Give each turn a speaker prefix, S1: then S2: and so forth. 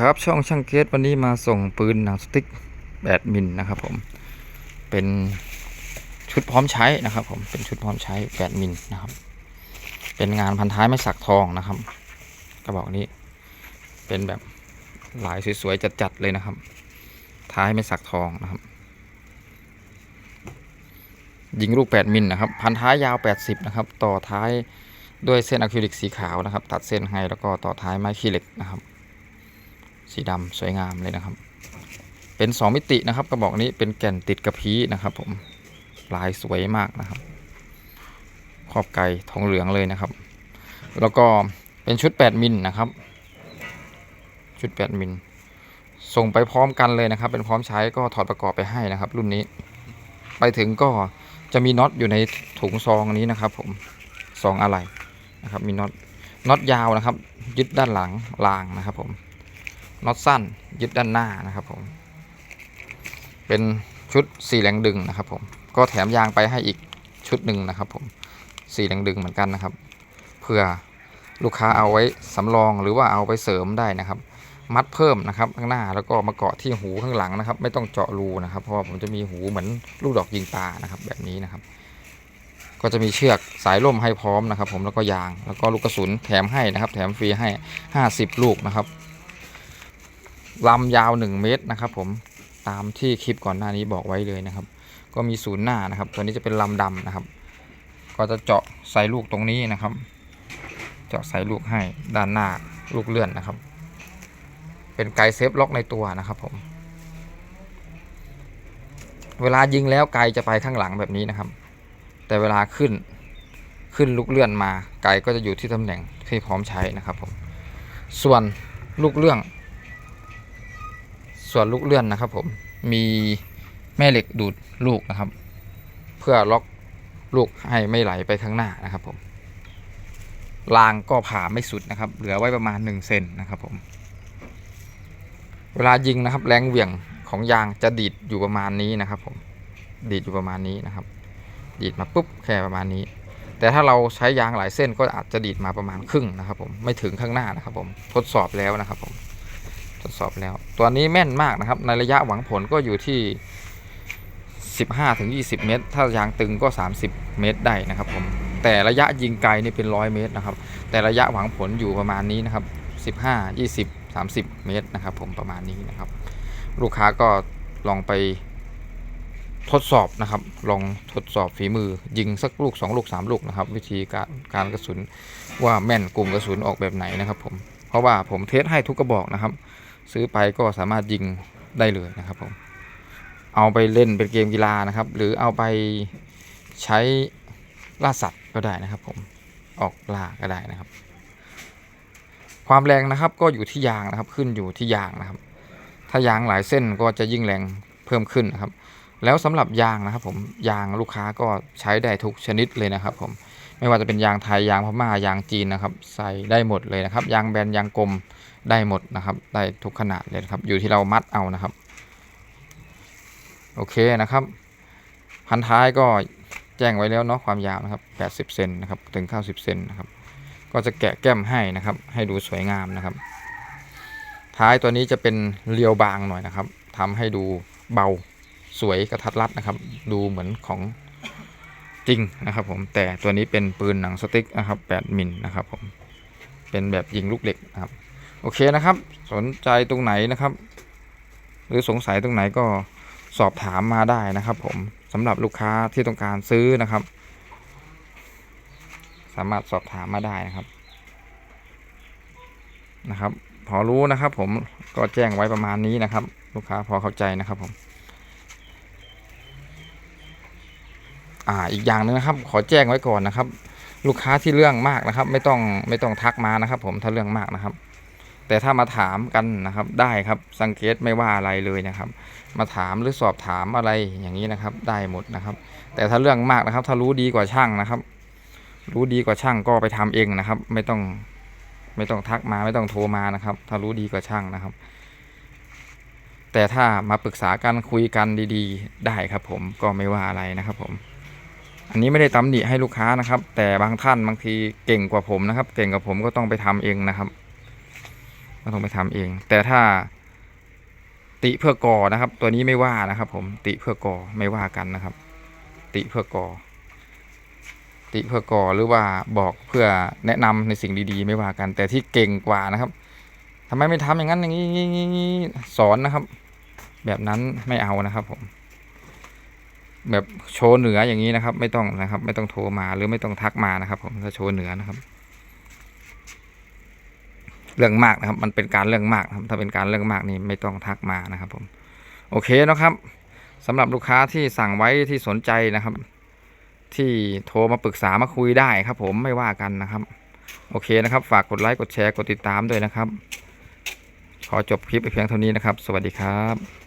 S1: ครับช่องช่างเกตวันนี้มาส่งปืนหนังสติ๊ก8มิลนะครับผมเป็นชุดพร้อมใช้นะครับผมเป็นชุดพร้อมใช้8มิลนะครับ เป็นงานพันท้ายไม้สักทองนะครับกระบอกนี้ เป็นแบบลายสวยๆจัดๆเลยนะครับ ท้ายไม้สักทองนะครับ ยิงลูก 8มิลนะครับพันท้ายยาว 80นะครับต่อท้ายด้วยเส้นอะคริลิกสีขาวนะครับ ตัดเส้นให้แล้วก็ต่อท้ายไม้ขี้เหล็กนะครับ สีดำสวยงามเลยนะครับ เป็น 2 มิตินะครับกระบอกนี้เป็นแก่นติดกระพี้นะครับ ผมลายสวยมากนะครับ ขอบไก่ทองเหลืองเลยนะครับ แล้วก็เป็นชุด 8 มิลนะครับ ชุด 8 มิลส่งไปพร้อมกันเลยนะครับ เป็นพร้อมใช้ก็ถอดประกอบไปให้นะครับ รุ่นนี้ ไปถึงก็จะมีน็อตอยู่ในถุงซองนี้นะครับ ผมซองอะไรนะครับ มีน็อตน็อตยาวนะครับ ยึดด้านหลังรางนะครับ ผม น็อตสั้นยึดด้านหน้านะครับผมเป็นชุดสี่แรงดึงนะครับผมก็แถมยางไปให้อีกชุดหนึ่งนะครับผมสี่แรงดึงเหมือนกันนะครับเพื่อลูกค้าเอาไว้สำรองหรือว่าเอาไปเสริมได้นะครับ มัดเพิ่มนะครับข้างหน้าแล้วก็มาเกาะที่หูข้างหลังนะครับ ไม่ต้องเจาะรูนะครับ เพราะว่าผมจะมีหูเหมือนลูกดอกยิงปลานะครับ แบบนี้นะครับ ก็จะมีเชือกสายล่มให้พร้อมนะครับ ผมแล้วก็ยางแล้วก็ลูกกระสุนแถมให้นะครับ แถมฟรีให้ 50 ลูกนะครับ ลำยาว 1 เมตรนะครับ ผมตามที่คลิปก่อนหน้านี้บอกไว้เลยนะครับ ก็มีศูนย์หน้านะครับ ตัวนี้จะเป็นลำดำนะครับ ก็จะเจาะใส่ลูกตรงนี้นะครับ เจาะใส่ลูกให้ด้านหน้าลูกเลื่อนนะครับ เป็นไกเซฟล็อกในตัวนะครับ ผม เวลายิงแล้วไกจะไปข้างหลังแบบนี้นะครับ แต่เวลาขึ้นขึ้นลูกเลื่อนมาไกก็จะอยู่ที่ตำแหน่งที่พร้อมใช้นะครับ ผม ส่วนลูกเลื่อน ส่วนลูกเลื่อนนะครับ ผมมีแม่เหล็กดูดลูกนะครับ เพื่อล็อกลูกให้ไม่ไหลไปข้างหน้านะครับ ผมรางก็ผ่าไม่สุดนะครับ เหลือไว้ประมาณ1เซนนะครับ ผม เวลายิงนะครับ แรงเหวี่ยงของยางจะดีดอยู่ประมาณนี้นะครับ ผมดีดอยู่ประมาณนี้นะครับ ดีดมาปุ๊บแค่ประมาณนี้ แต่ถ้าเราใช้ยางหลายเส้นก็อาจจะดีดมาประมาณครึ่งนะครับ ผมไม่ถึงข้างหน้านะครับ ผมทดสอบแล้วนะครับ ผม ทดสอบแล้ว ตัวนี้แม่นมากนะครับ ในระยะหวังผลก็อยู่ที่ 15ถึง20 เมตร ถ้ายางตึงก็ 30 เมตรได้นะครับผม แต่ระยะยิงไกลนี่เป็นร้อยเมตรนะครับ แต่ระยะหวังผลอยู่ประมาณนี้นะครับ 15 20 30 เมตรนะครับผมประมาณนี้นะครับ ลูกค้าก็ลองไปทดสอบนะครับ ลองทดสอบฝีมือ ยิงสักลูก 2 ลูก 3 ลูกนะครับ วิธีการการกระสุนว่าแม่นกลุ่มกระสุนออกแบบไหนนะครับผม เพราะว่าผมเทสให้ทุกกระบอกนะครับ ซื้อไปก็สามารถยิงได้เลยนะครับผมเอาไปเล่นเป็นเกมกีฬานะครับ หรือเอาไปใช้ล่าสัตว์ก็ได้นะครับ ผมออกล่าก็ได้นะครับ ความแรงนะครับก็อยู่ที่ยางนะครับขึ้นอยู่ที่ยางนะครับ ถ้ายางหลายเส้นก็จะยิ่งแรงเพิ่มขึ้นนะครับ แล้วสำหรับยางนะครับ ผมยางลูกค้าก็ใช้ได้ทุกชนิดเลยนะครับ ผม ไม่ว่าจะเป็นยางไทยยางพม่ายางจีนนะครับ ใส่ได้หมดเลยนะครับ ยางแบนยางกลมได้หมดนะครับ ได้ทุกขนาดเลยครับ อยู่ที่เรามัดเอานะครับ โอเคนะครับพันท้ายก็แจ้งไว้แล้วเนาะความยาวนะครับ 80 เซนนะครับ ถึง 90 เซนนะครับ ก็จะแกะแก้มให้นะครับ ให้ดูสวยงามนะครับ ท้ายตัวนี้จะเป็นเรียวบางหน่อยนะครับทำให้ดูเบาสวยกระทัดรัดนะครับ ดูเหมือนของ จริงนะครับผมแต่ตัวนี้เป็นปืนหนังสติ๊กนะครับ8มิลนะครับผมเป็นแบบยิงลูกเหล็กนะครับโอเคนะครับ สนใจตรงไหนนะครับ หรือสงสัยตรงไหนก็สอบถามมาได้นะครับ ผมสำหรับลูกค้าที่ต้องการซื้อนะครับ สามารถสอบถามมาได้นะครับนะครับ พอรู้นะครับ ผมก็แจ้งไว้ประมาณนี้นะครับ ลูกค้าพอเข้าใจนะครับผม อ่าอีกอย่างหนึงนะครับ ขอแจ้งไว้ก่อนนะครับ ลูกค้าที่เรื่องมากนะครับ ไม่ต้องไม่ต้องทักมานะครับ ผมถ้าเรื่องมากนะครับ แต่ถ้ามาถามกันนะครับได้ครับสังเกตไม่ว่าอะไรเลยนะครับ มาถามหรือสอบถามอะไรอย่างนี้นะครับ ได้หมดนะครับ แต่ถ้าเรื่องมากนะครับ ถ้ารู้ดีกว่าช่างนะครับ รู้ดีกว่าช่างก็ไปทำเองนะครับ ไม่ต้องไม่ต้องทักมาไม่ต้องโทรมานะครับ ถ้ารู้ดีกว่าช่างนะครับ แต่ถ้ามาปรึกษากันคุยกันดี ๆ ได้ครับ ผมก็ไม่ว่าอะไรนะครับผม อันนี้ไม่ได้ตำหนิให้ลูกค้านะครับ แต่บางท่านบางทีเก่งกว่าผมนะครับ เก่งกว่าผมก็ต้องไปทำเองนะครับก็ต้องไปทำเอง แต่ถ้าติเพื่อก่อนะครับ ตัวนี้ไม่ว่านะครับ ผมติเพื่อก่อไม่ว่ากันนะครับ ติเพื่อก่อติเพื่อก่อหรือว่าบอกเพื่อแนะนำในสิ่งดีๆ ไม่ว่ากัน แต่ที่เก่งกว่านะครับทำไมไม่ทำอย่างนั้นอย่างนี้สอนนะครับ แบบนั้นไม่เอานะครับผม แบบโชว์เหนืออย่างนี้นะครับ ไม่ต้องนะครับ ไม่ต้องโทรมาหรือไม่ต้องทักมานะครับ ผมถ้าโชว์เหนือนะครับ เรื่องมากนะครับ มันเป็นการเรื่องมากครับถ้าเป็นการเรื่องมากนี่ไม่ต้องทักมานะครับ ผม โอเคนะครับสำหรับลูกค้าที่สั่งไว้ที่สนใจนะครับ ที่โทรมาปรึกษามาคุยได้ครับ ผมไม่ว่ากันนะครับ โอเคนะครับ ฝากกดไลค์กดแชร์กดติดตามด้วยนะครับ ขอจบคลิปไปเพียงเท่านี้นะครับ สวัสดีครับ